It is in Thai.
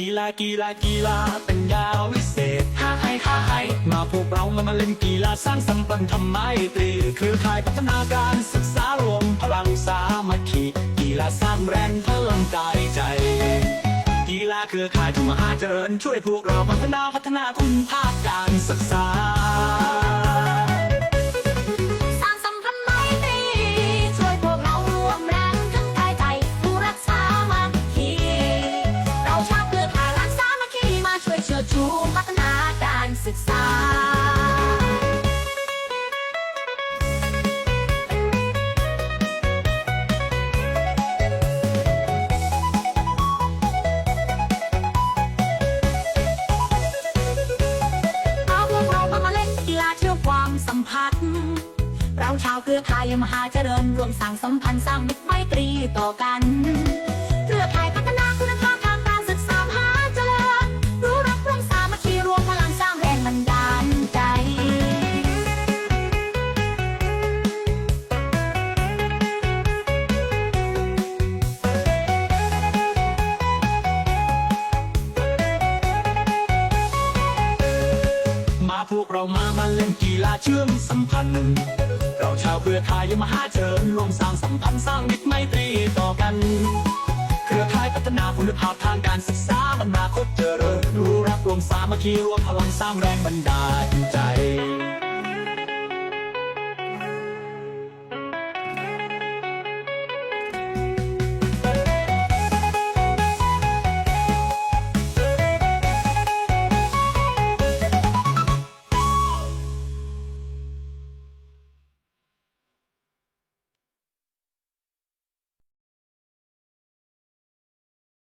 กีฬากีฬากีฬาเป็นยาวิเศษท่าให้ท้าให้มาพวกเรามามาเล่นกีฬาสร้างสัมพันธ์ทำไมตรีเครือข่ายพัฒนาการศึกษารวมพลังสามัคคีกีฬาสร้างแรงพลังกายใจ กีฬาเครือข่ายทุกมหาเจริญช่วยพวกเราพัฒนาพัฒนาคุณภาพการ ศึกษา เอาพวกเรามามาเล่นกีฬาเชื่อความสัมพันธ์ เราชาวเครือข่ายมหาเจริญรวมสร้างสัมพันธ์สร้างมิตรไมตรีต่อกัน พวกเรามามาเล่นกีฬาเชื่อมสัมพันธ์ เราชาวเพื่อไทยมหาเชิญรวมสร้างสัมพันธ์สร้างมิตรไมตรีต่อกัน เครือข่ายพัฒนาคุณภาพทางการศึกษาอนาคตเจริญรู้รักรวมสามัคคีรวมพลังสร้างแรงบันดาลใจ